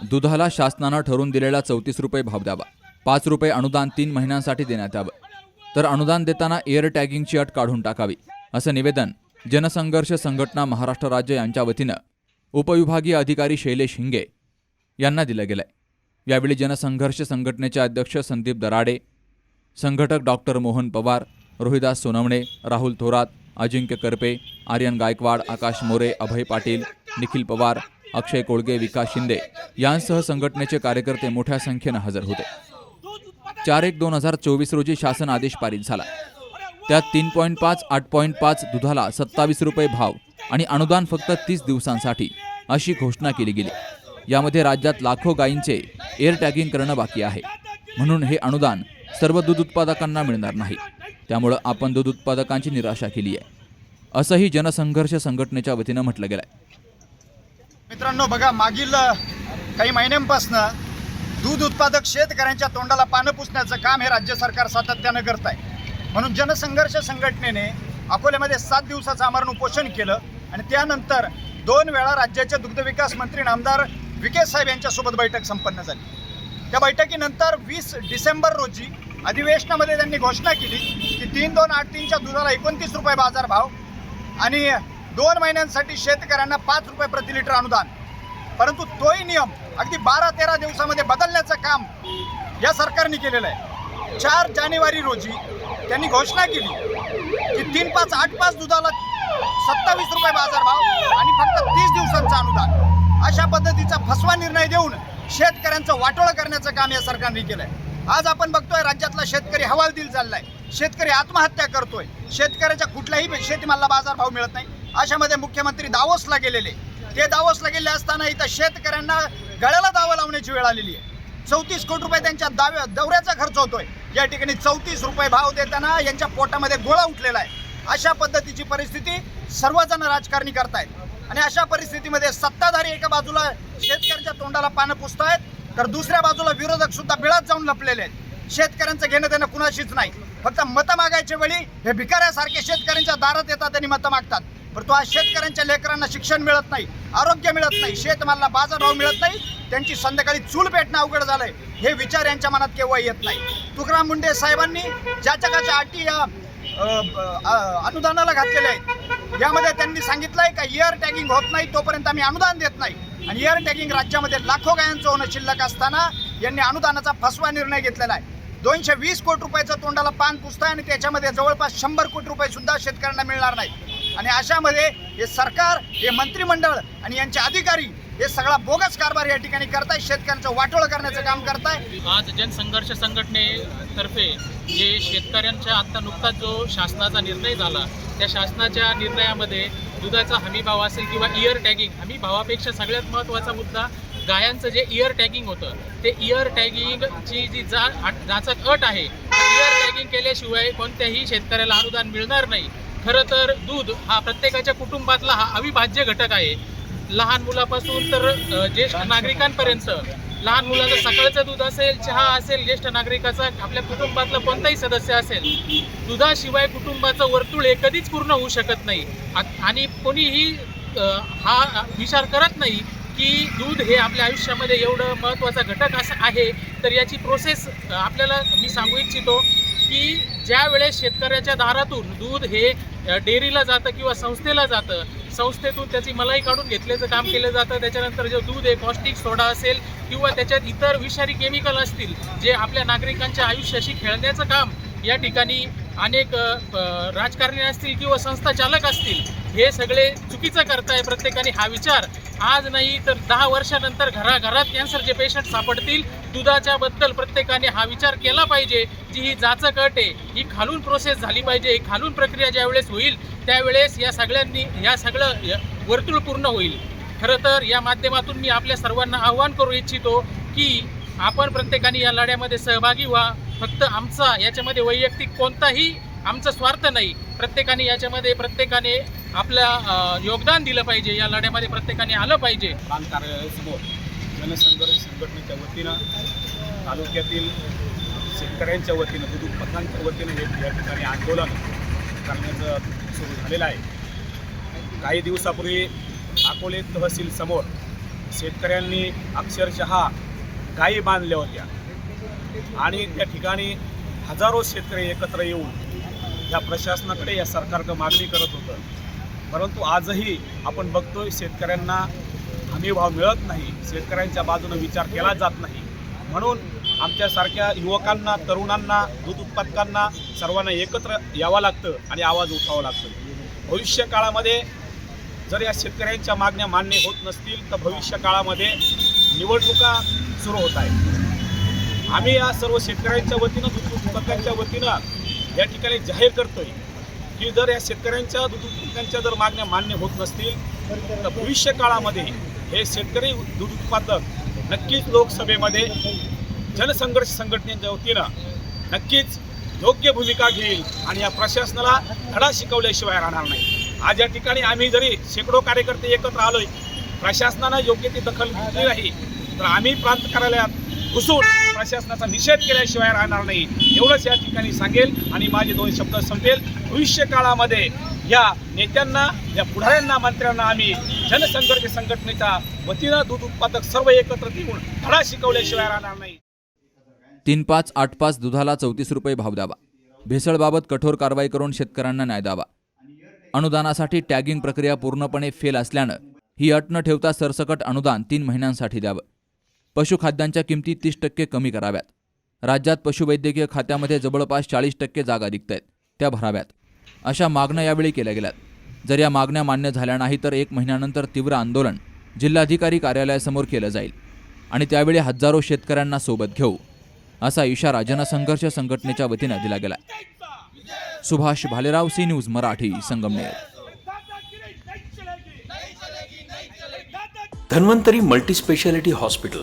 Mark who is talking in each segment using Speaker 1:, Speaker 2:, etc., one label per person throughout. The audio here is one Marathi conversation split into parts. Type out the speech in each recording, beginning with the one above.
Speaker 1: दुधाला शासनानं ठरवून दिलेला चौतीस रुपये भाव द्यावा. पाच रुपये अनुदान तीन महिन्यांसाठी देण्यात यावं. तर अनुदान देताना एअर टॅगिंगची अट काढून टाकावी असं निवेदन जनसंघर्ष संघटना महाराष्ट्र राज्य यांच्या वतीनं उपविभागीय अधिकारी शैलेश हिंगे यांना दिलं गेलंय. यावेळी जनसंघर्ष संघटनेचे अध्यक्ष संदीप दराडे संघटक डॉक्टर मोहन पवार रोहिदास सोनवणे राहुल थोरात अजिंक्य करपे आर्यन गायकवाड आकाश मोरे अभय पाटील निखिल पवार अक्षय कोळगे विकास शिंदे यांसह संघटनेचे कार्यकर्ते मोठ्या संख्येनं हजर होते. चार एक दोन हजार चोवीस रोजी शासन आदेश पारित झाला. त्यात तीन पॉईंट पाच आठ पॉईंट पाच दुधाला सत्तावीस रुपये भाव आणि अनुदान फक्त तीस दिवसांसाठी अशी घोषणा केली गेली. यामध्ये राज्यात लाखो गायींचे एअर टॅगिंग करणं बाकी आहे. म्हणून हे अनुदान सर्व दूध उत्पादकांना मिळणार नाही. त्यामुळं आपण दूध उत्पादकांची निराशा केली आहे असंही जनसंघर्ष संघटनेच्या वतीनं म्हटलं गेलंय.
Speaker 2: मित्रांनो बघा मागील काही महिन्यांपासनं दूध उत्पादक शेतकऱ्यांच्या तोंडाला पानं पुसण्याचं काम हे राज्य सरकार सातत्यानं करत आहे म्हणून जनसंघर्ष संघटनेने अकोल्यामध्ये सात दिवसाचं आमरण उपोषण केलं आणि त्यानंतर दोन वेळा राज्याचे दुग्धविकास मंत्री नामदार विके साहेब यांच्यासोबत बैठक संपन्न झाली. त्या बैठकीनंतर वीस डिसेंबर रोजी अधिवेशनामध्ये त्यांनी घोषणा केली की तीन दोन आठ तीनच्या दुधाला एकोणतीस रुपये बाजारभाव आणि दोन महिन्यांसाठी शेतकऱ्यांना पाच रुपये प्रति लिटर अनुदान. परंतु तोही नियम अगदी बारा तेरा दिवसामध्ये बदलण्याचं काम या सरकारने केलेलं आहे. चार जानेवारी रोजी त्यांनी घोषणा केली की तीन पाच आठ पाच दुधाला सत्तावीस रुपये बाजारभाव आणि फक्त तीस दिवसांचं अनुदान. अशा पद्धतीचा फसवा निर्णय देऊन शेतकऱ्यांचं वाटोळं करण्याचं काम या सरकारने केलं आहे आज आपण बघतोय राज्यातला शेतकरी हवालदिल चाललाय शेतकरी आत्महत्या करतोय. शेतकऱ्याच्या कुठल्याही शेतीमालला बाजारभाव मिळत नाही. अशामध्ये मुख्यमंत्री दावोसला गेलेले. ते दावोसला गेले असताना इथं शेतकऱ्यांना गळ्याला दावा लावण्याची वेळ आलेली आहे. चौतीस कोटी रुपये त्यांच्या दाव्या दौऱ्याचा खर्च होतोय. या ठिकाणी चौतीस रुपये भाव देताना यांच्या पोटामध्ये गोळा उठलेला आहे. अशा पद्धतीची परिस्थिती सर्वजण राजकारणी करतायत. आणि अशा परिस्थितीमध्ये सत्ताधारी एका बाजूला शेतकऱ्यांच्या तोंडाला पानं पुसतायत तर दुसऱ्या बाजूला विरोधक सुद्धा बिळात जाऊन लपलेले आहेत. शेतकऱ्यांचं घेणं देणं कुणाशीच नाही. फक्त मतं मागायच्या वेळी हे भिकाऱ्यासारखे शेतकऱ्यांच्या दारात येतात आणि मतं मागतात. परंतु आज शेतकऱ्यांच्या लेकरांना शिक्षण मिळत नाही आरोग्य मिळत नाही शेतमालाला बाजारभाव मिळत नाही त्यांची संध्याकाळी चूल पेटणं अवघड झालंय. हे विचार यांच्या मनात केव्हा येत नाही. तुकाराम मुंडे साहेबांनी ज्याच्या ज्याच्या अटी या अनुदानाला घातलेले आहेत यामध्ये त्यांनी सांगितलंय का इयर टॅगिंग होत नाही तोपर्यंत आम्ही अनुदान देत नाही. आणि इयर टॅगिंग राज्यामध्ये लाखो गायांचं होणं शिल्लक असताना यांनी अनुदानाचा फसवा निर्णय घेतलेला आहे. दोनशे वीस कोटी रुपयाचं तोंडाला पान पुसतं आणि त्याच्यामध्ये जवळपास शंभर कोटी रुपये सुद्धा शेतकऱ्यांना मिळणार नाही. आणि अशामध्ये हे सरकार हे मंत्रिमंडळ आणि यांचे अधिकारी हे सगळा बोगस कारभार या ठिकाणी करताय. शेतकऱ्यांचं वाटोळ करण्याचं काम करताय.
Speaker 3: आज जनसंघर्ष संघटनेतर्फे जे शेतकऱ्यांच्या आत्ता नुकताच जो शासनाचा निर्णय झाला त्या शासनाच्या निर्णयामध्ये दुधाचा हमी भाव असेल किंवा इयर टॅगिंग हमी भावापेक्षा सगळ्यात महत्त्वाचा मुद्दा गायांचं जे इयर टॅगिंग होतं ते इयर टॅगिंगची जी जा जाचक अट आहे इयर टॅगिंग केल्याशिवाय कोणत्याही शेतकऱ्याला अनुदान मिळणार नाही. खरं तर दूध हा प्रत्येकाच्या कुटुंबातला हा अविभाज्य घटक आहे. लहान मुलापासून तर ज्येष्ठ नागरिकांपर्यंत. लहान मुलाचं सकाळचं दूध असेल चहा असेल ज्येष्ठ नागरिकाचा आपल्या कुटुंबातलं कोणताही सदस्य असेल दुधाशिवाय कुटुंबाचं वर्तुळ हे कधीच पूर्ण होऊ शकत नाही. आ- आणि कोणीही हा विचार करत नाही की दूध हे आपल्या आयुष्यामध्ये एवढं महत्त्वाचा घटक असं आहे तर याची प्रोसेस आपल्याला मी सांगू इच्छितो की ज्या वेळेस शेतकऱ्याच्या दारातून दूध हे डेअरीला जातं किंवा संस्थेला जातं. संस्थेतून त्याची मलाई काढून घेतल्याचं काम केलं जातं. त्याच्यानंतर जे दूध आहे पौष्टिक सोडा असेल किंवा त्याच्यात इतर विषारी केमिकल असतील जे आपल्या नागरिकांच्या आयुष्याशी खेळण्याचं काम या ठिकाणी अनेक राजकारणी असतील किंवा संस्था चालक असतील हे सगळे चुकीचं करताय प्रत्येकाने हा विचार. आज नाही तर दहा वर्षानंतर घराघरात कॅन्सरचे पेशंट सापडतील. दुधाच्या बद्दल प्रत्येकाने हा विचार केला पाहिजे जी ही जाचक अट आहे. ही खालून प्रोसेस झाली पाहिजे. ही खालून प्रक्रिया ज्यावेळेस होईल त्यावेळेस या सगळ्यांनी या सगळं य- वर्तुळ पूर्ण होईल. खरं तर या माध्यमातून मी आपल्या सर्वांना आव्हान करू इच्छितो की आपण प्रत्येकाने या लढ्यामध्ये सहभागी व्हा. फक्त आमचा याच्यामध्ये वैयक्तिक कोणताही आमचा स्वार्थ नाही. प्रत्येकाने याच्यामध्ये प्रत्येकाने आपलं योगदान दिलं पाहिजे. या लढ्यामध्ये प्रत्येकाने आलं पाहिजे.
Speaker 4: प्रांत कार्यालयासमोर जनसंघर्ष संघटनेच्या वतीनं तालुक्यातील शेतकऱ्यांच्या वतीनं दूध उत्पादकांच्या वतीनं हे या ठिकाणी आंदोलन करण्याचं सुरू झालेलं आहे. काही दिवसापूर्वी अकोले तहसील समोर शेतकऱ्यांनी अक्षरशः गायी बांधल्या होत्या. आणि त्या ठिकाणी हजारो शेतकरी एकत्र येऊन या प्रशासनाकडे या सरकारकडे मागणी करत होतं. परंतु आजही आपण बघतोय शेतकऱ्यांना हमीभाव मिळत नाही. शेतकऱ्यांच्या बाजूने विचार केला जात नाही. म्हणून आमच्यासारख्या युवकांना तरुणांना दूध उत्पादकांना सर्वांना एकत्र यावं लागतं आणि आवाज उठावा लागतं. भविष्य काळामध्ये जर या शेतकऱ्यांच्या मागण्या मान्य होत नसतील तर भविष्य काळामध्ये निवडणुका सुरू होत आहेत. आम्ही या सर्व शेतकऱ्यांच्या वतीनं दूध उत्पादकांच्या वतीनं या ठिकाणी जाहीर करतोय की जर या शेतकऱ्यांच्या दूध उत्पादकांच्या जर मागण्या मान्य होत नसतील तर भविष्य काळामध्ये हे शेतकरी दूध उत्पादक नक्कीच लोकसभेमध्ये जनसंघर्ष संघटनेच्या वतीनं नक्कीच योग्य भूमिका घेईल आणि या प्रशासनाला धडा शिकवल्याशिवाय राहणार नाही. आज या ठिकाणी आम्ही जरी शेकडो कार्यकर्ते एकत्र आलोय प्रशासनानं योग्य ती दखल घेतली नाही तर आम्ही प्रांत कार्यालयात घुसून प्रशासनाचा निषेध केल्याशिवाय राहणार नाही. एवढंच या ठिकाणी सांगेल आणि माझे दोन शब्द संपेल. भविष्य काळामध्ये या नेत्यांना या पुढाऱ्यांना मंत्र्यांना आम्ही जनसंघर्ष संघटनेच्या वतीनं दूध उत्पादक सर्व एकत्र येऊन धडा शिकवल्याशिवाय राहणार नाही.
Speaker 1: तीन पाच आठ पाच दुधाला चौतीस रुपये भाव द्यावा. भेसळबाबत कठोर कारवाई करून शेतकऱ्यांना न्याय द्यावा. अनुदानासाठी टॅगिंग प्रक्रिया पूर्णपणे फेल असल्यानं ही अट न ठेवता सरसकट अनुदान तीन महिन्यांसाठी द्यावं. पशुखाद्यांच्या किमती तीस टक्के कमी कराव्यात. राज्यात पशुवैद्यकीय खात्यामध्ये जवळपास चाळीस टक्के जागा दिसत आहेत त्या भराव्यात. अशा मागण्या यावेळी केल्या गेल्यात. जर या मागण्या मान्य झाल्या नाही तर एक महिन्यानंतर तीव्र आंदोलन जिल्हाधिकारी कार्यालयासमोर केलं जाईल आणि त्यावेळी हजारो शेतकऱ्यांना सोबत घेऊ असा इशारा जनसंघर्ष संघटनेच्या वतीनं दिला गेला. Subhash Bhalerao C news Marathi Sangamner.
Speaker 5: Dhanvantari multispeciality hospital.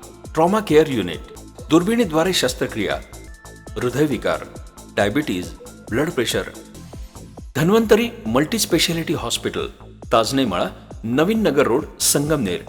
Speaker 5: Trauma care unit दुर्बिणीद्वारे शस्त्रक्रिया हृदयविकार diabetes blood pressure Dhanvantari multispeciality hospital Tajnemala Navin Nagar road Sangamner.